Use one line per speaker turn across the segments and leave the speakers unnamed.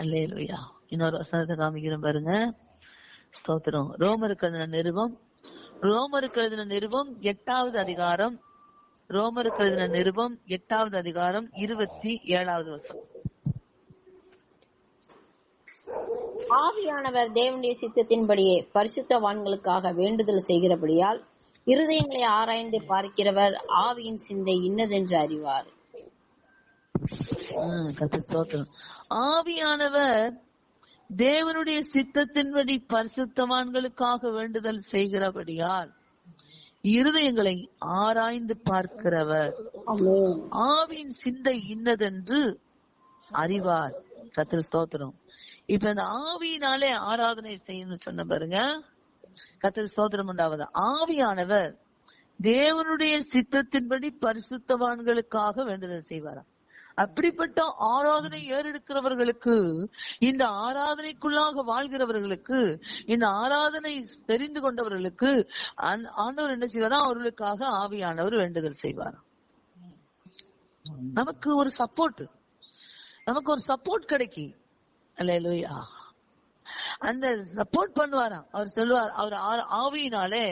அல்லேலுயா. இன்னொரு வசனத்தை காமிக்கிறேன் பாருங்க. ஸ்தோத்திரம். ரோமருக்கு எழுதின நிருபம். ரோமருக்கு எழுதின நிருபம் எட்டாவது அதிகாரம். ரோமருக்கு எழுதின நிருபம் எட்டாவது அதிகாரம் இருபத்தி ஏழாவது வசனம்.
ஆவியானவர் தேவனுடைய சித்தத்தின்படியே பரிசுத்தவான்களுக்காக வேண்டுதல் செய்கிறபடியால் இருதயங்களை ஆராய்ந்து பார்க்கிறவர் ஆவியின் சிந்தை இன்னதென்று அறிவார்.
ஆவியானவர் தேவனுடைய சித்தத்தின்படி பரிசுத்தவான்களுக்காக வேண்டுதல் செய்கிறபடியால் இருதயங்களை ஆராய்ந்து பார்க்கிறவர். ஆவியின் சிந்தை இன்னதென்று அறிவார். கத்திர ஸ்தோத்திரம். இப்ப இந்த ஆவியினாலே ஆராதனை செய்யணும்னு சொன்ன பாருங்க. கத்திர ஸ்தோத்திரம் உண்டாவது? ஆவியானவர் தேவனுடைய சித்தத்தின்படி பரிசுத்தவான்களுக்காக வேண்டுதல் செய்வாராம் அப்படிப்பட்ட ஆராதனை ஏறெடுக்கிறவர்களுக்கு இந்த ஆராதனைக்குள்ளாக வாழ்கிறவர்களுக்கு இந்த ஆராதனை தெரிந்து கொண்டவர்களுக்கு ஆண்டவர் என்ன செய்வாரா? அவர்களுக்காக ஆவியானவர் வேண்டுதல் செய்வார். நமக்கு ஒரு சப்போர்ட் நமக்கு ஒரு சப்போர்ட் கிடைக்கும் அல்லேலூயா. அந்த சப்போர்ட் பண்ணுவாராம். அவர் சொல்லுவார் அவர் ஆவியினாலே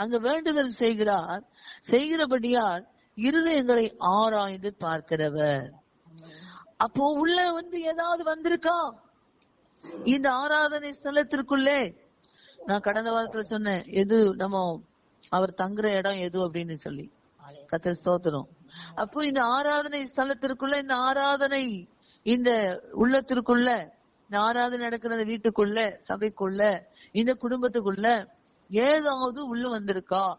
அங்க வேண்டுதல் செய்கிறார். செய்கிறபடியால் இருதயங்களை ஆராய்ந்து பார்க்கிறவர். அப்போ உள்ள வந்து ஏதாவது வந்திருக்கா? இந்த ஆராதனை ஸ்தலத்திற்குள்ளே. நான் கடந்த வாரத்துல சொன்னேன் எது நம்ம அவர் தங்குற இடம் எது அப்படின்னு சொல்லி. கத்திர ஸ்தோத்திரம். அப்போ இந்த ஆராதனை ஸ்தலத்திற்குள்ள இந்த ஆராதனை இந்த உள்ளத்திற்குள்ள இந்த ஆராதனை நடக்கிற வீட்டுக்குள்ள சபைக்குள்ள இந்த குடும்பத்துக்குள்ள ஏதாவது உள்ள வந்திருக்கா?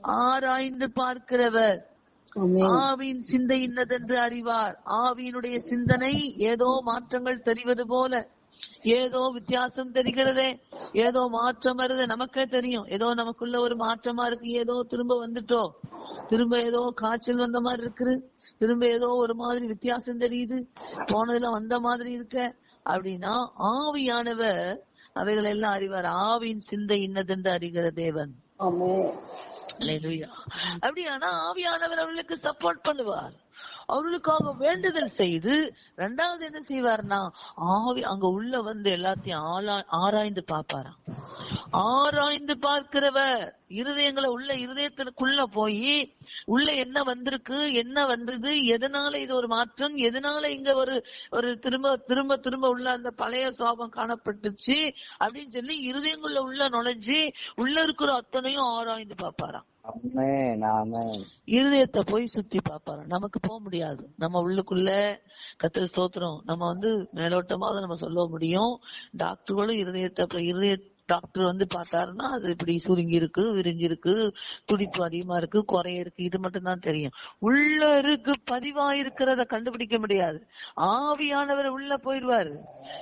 ஆராய்ந்து பார்க்கிறவர். ஆவியின் சிந்தை இன்னதென்று அறிவார். ஆவியினுடைய சிந்தனை ஏதோ மாற்றங்கள் தெரிவது போல. ஏதோ வித்தியாசம் தெரிகிறதே. ஏதோ மாற்றம் வருது. நமக்கே தெரியும். ஏதோ நமக்குள்ள ஒரு மாற்றமா இருக்கு. ஏதோ திரும்ப வந்துட்டோம் திரும்ப ஏதோ காய்ச்சல் வந்த மாதிரி இருக்குது. திரும்ப ஏதோ ஒரு மாதிரி வித்தியாசம் தெரியுது. போனதுல வந்த மாதிரி இருக்க. அப்படின்னா ஆவியானவர் அவைகள் எல்லாம் அறிவார். ஆவியின் சிந்தை இன்னதென்று அறிகிற தேவன்.
ஆமென்.
அப்படியானா ஆவியானவர் அவர்களுக்கு சப்போர்ட் பண்ணுவார் அவர்களுக்காக வேண்டுதல் செய்து ரெண்டாவது என்ன செய்வார்னா ஆவி அங்க உள்ள வந்து எல்லாத்தையும் ஆளா- ஆராய்ந்து பார்ப்பாராம். ஆராய்ந்து பார்க்கிறவர். இருதயங்களை உள்ள இருதயத்திற்குள்ள போய் உள்ள என்ன வந்திருக்கு என்ன வந்தது எதனால இது ஒரு மாற்றம் எதனால இங்க ஒரு ஒரு திரும்ப திரும்ப திரும்ப உள்ள அந்த பழைய சுவாபம் காணப்பட்டுச்சு அப்படின்னு சொல்லி இருதயங்குள்ள உள்ள நுழைஞ்சு உள்ள இருக்கிற அத்தனையும் ஆராய்ந்து பார்ப்பாராம். இருதயத்தை போய் சுத்தி பாப்பாரு நமக்கு போக முடியாது. நம்ம உள்ளுக்குள்ள கத்திர ஸ்தோத்திரம். நம்ம வந்து மேலோட்டமாக நம்ம சொல்ல முடியும். டாக்டர்களும் இருதயத்தை இருதய டாக்டர் வந்து பார்த்தாருன்னா அது இப்படி சுருங்கி இருக்கு விரிஞ்சு இருக்கு துடிப்பு அதிகமா இருக்கு குறைய இருக்கு. இது மட்டும் தான் தெரியும். உள்ள இருக்கு பதிவா இருக்கிறத கண்டுபிடிக்க முடியாது. ஆவியானவர் உள்ள போயிருவாரு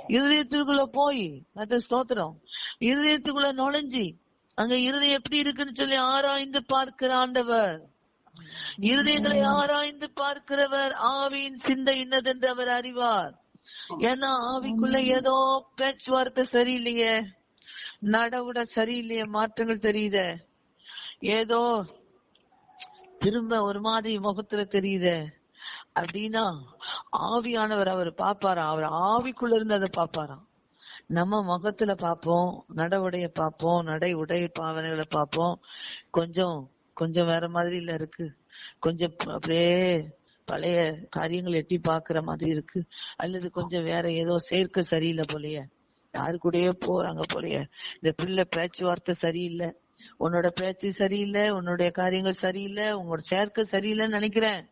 இருதயத்துக்குள்ள போய் அது ஸ்தோத்திரம். இருதயத்துக்குள்ள நுழைஞ்சி அங்க இருதயம் எப்படி இருக்குன்னு சொல்லி ஆராய்ந்து பார்க்கிற ஆண்டவர். இருதயங்களை ஆராய்ந்து பார்க்கிறவர் ஆவியின் சிந்தை இன்னதென்று அவர் அறிவார். ஏன்னா ஆவிக்குள்ள ஏதோ பேச்சுவார்த்தை சரியில்லையே. நடவுட சரியில்லையே மாற்றங்கள் தெரியுதே. ஏதோ திரும்ப ஒரு மாதிரி முகத்துல தெரியுதே. அப்படின்னா ஆவியானவர் அவர் பாப்பாராம் அவர் ஆவிக்குள்ள இருந்து அதை பாப்பாராம் நம்ம முகத்துல பாப்போம் நடவுடைய பாப்போம் நடை உடை பாவனைகளை பாப்போம் கொஞ்சம் கொஞ்சம் வேற மாதிரி இல்ல இருக்கு. கொஞ்சம் அப்படியே பழைய காரியங்கள் எட்டி பாக்குற மாதிரி இருக்கு. அல்லது கொஞ்சம் வேற ஏதோ சேர்க்க சரியில்லை போலயே. யாரு கூடயே போறாங்க போலயே. இந்த பிள்ளை பேச்சுவார்த்தை சரியில்லை. உன்னோட பேச்சு சரியில்லை உன்னுடைய காரியங்கள் சரியில்லை உங்களோட சேர்க்கை சரியில்லைன்னு நினைக்கிறேன்.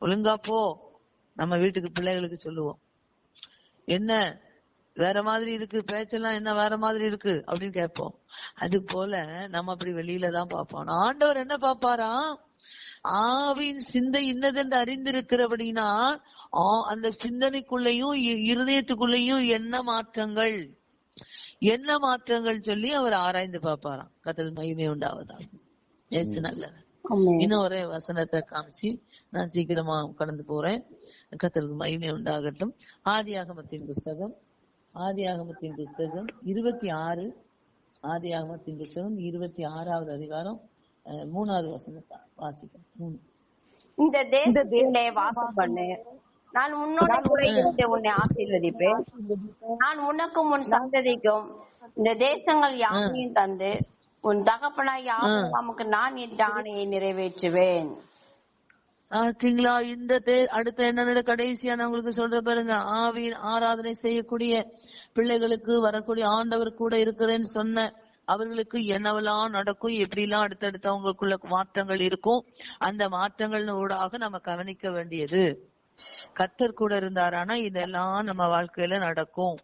ஒழுங்கா போ. நம்ம வீட்டுக்கு பிள்ளைகளுக்கு சொல்லுவோம். என்ன? வேற மாதிரி இருக்கு பேச்செல்லாம் என்ன வேற மாதிரி இருக்கு அப்படின்னு கேட்போம். அது போல நம்ம அப்படி வெளியில தான் பார்ப்போம். ஆண்டவர் என்ன பாப்பாராம் ஆவின் சிந்தை இன்னதென்று அறிந்திருக்கிறபடினா அந்த சிந்தனைக்குள்ளேயும் இருதயத்துக்குள்ளேயும் என்ன மாற்றங்கள்? என்ன மாற்றங்கள் சொல்லி அவர் ஆராய்ந்து பார்ப்பாராம். கத்தல் மகிமை உண்டாவதா ஏசு நல்லது.
ஆமென்.
இன்னும் ஒரே வசனத்தை காமிச்சு நான் சீக்கிரமா கடந்து போறேன். கத்தருக்கு மகிமை உண்டாகட்டும். ஆதியாகமத்தின் புஸ்தகம் ஆதியாகமத்தின் புஸ்தகம் இருபத்தி ஆறு ஆதியாகமத்தின் புஸ்தகம் இருபத்தி ஆறாவது அதிகாரம் மூணாவது வசனத்தை வாசிக்கிறேன் மூணு.
இந்த தேசத்திலே வாசம் பண்ணு.
நான் உன்னோட இருந்து உன்னை ஆசீர்வதிப்பேன். நான் உனக்கும் உன் சந்ததிக்கும் இந்த தேசங்கள் யாவையும் தந்து உன் தகப்பனாய் ஆபிரகாமுக்கு நான் இட்ட ஆணையை நிறைவேற்றுவேன்.
பாத்தீங்களா? இந்த தே- அடுத்த என்ன கடைசியா நான் உங்களுக்கு சொல்ற பாருங்க. ஆவியின் ஆராதனை செய்யக்கூடிய பிள்ளைகளுக்கு வரக்கூடிய ஆண்டவர் கூட இருக்கிறேன்னு சொன்ன அவர்களுக்கு என்னவெல்லாம் நடக்கும்? எப்படிலாம் அடுத்தடுத்து அவங்களுக்குள்ள மாற்றங்கள் இருக்கும்? அந்த மாற்றங்கள் ஊடாக நம்ம கவனிக்க வேண்டியது. கத்தர் கூட இருந்தாரானா இதெல்லாம் நம்ம வாழ்க்கையில நடக்கும்.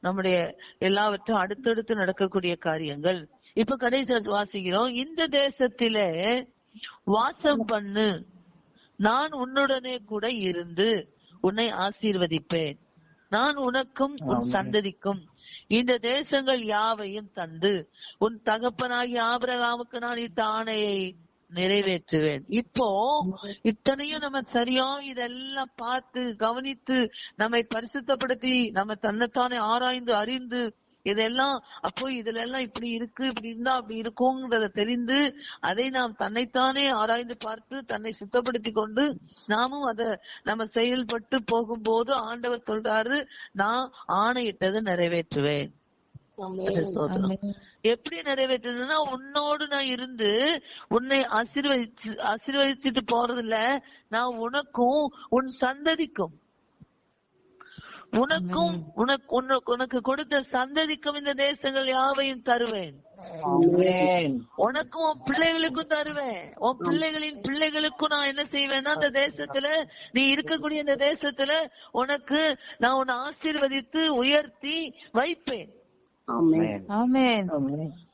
நம்முடைய எல்லாவற்றும் அடுத்தடுத்து நடக்கக்கூடிய காரியங்கள். இப்ப கடைசி வாசிக்கிறோம். இந்த தேசத்திலே வாசம் பண்ணு. நான் உன்னுடனே கூட இருந்து உன்னை ஆசீர்வதிப்பேன். நான் உனக்கும் உன் சந்ததிக்கும் இந்த தேசங்கள் யாவையும் தந்து உன் தகப்பனாகிய ஆபிரகாமுக்கு நான் இட்ட ஆணையை நிறைவேற்றுவேன். இப்போ இத்தனையும் நம்ம சரியா இதெல்லாம் பார்த்து கவனித்து நம்மை பரிசுத்தப்படுத்தி நம்ம தன்னைத்தானே ஆராய்ந்து அறிந்து இதெல்லாம் அப்போ இதுல எல்லாம் இப்படி இருக்கு இப்படி இருந்தா அப்படி இருக்கும்ன்றத தெரிந்து அதை நாம் தன்னைத்தானே ஆராய்ந்து பார்த்து தன்னை சுத்தப்படுத்தி கொண்டு நாமும் அத நம்ம செயல்பட்டு போகும்போது ஆண்டவர் சொல்றாரு நான் ஆணையிட்டதை நிறைவேற்றுவேன். எப்படி நிறைவேற்றுதுன்னா உன்னோடு நான் இருந்து உன்னை ஆசீர்வதிச்சு ஆசீர்வதிச்சுட்டு போறது இல்ல நான் உனக்கும் உன் சந்ததிக்கும். உனக்கும் உனக்கு உனக்கு- உனக்கு கொடுத்த சந்ததிக்கும் இந்த தேசங்கள் யாவையும் தருவேன்.
ஆமென்.
உனக்கும் உன் பிள்ளைகளுக்கும் தருவேன். உன் பிள்ளைகளின் பிள்ளைகளுக்கும் நான் என்ன செய்வேன்னா அந்த தேசத்துல நீ இருக்கக்கூடிய இந்த தேசத்துல உனக்கு நான் உன்னை ஆசீர்வதித்து உயர்த்தி வைப்பேன்.
ஆமென்.
ஆமென்.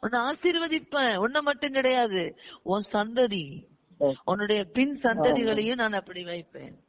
உன்னை ஆசீர்வதிப்பேன். உன்னை மட்டும் கிடையாது. உன் சந்ததி. உன்னுடைய பின் சந்ததிகளையும் நான் அப்படி வைப்பேன்.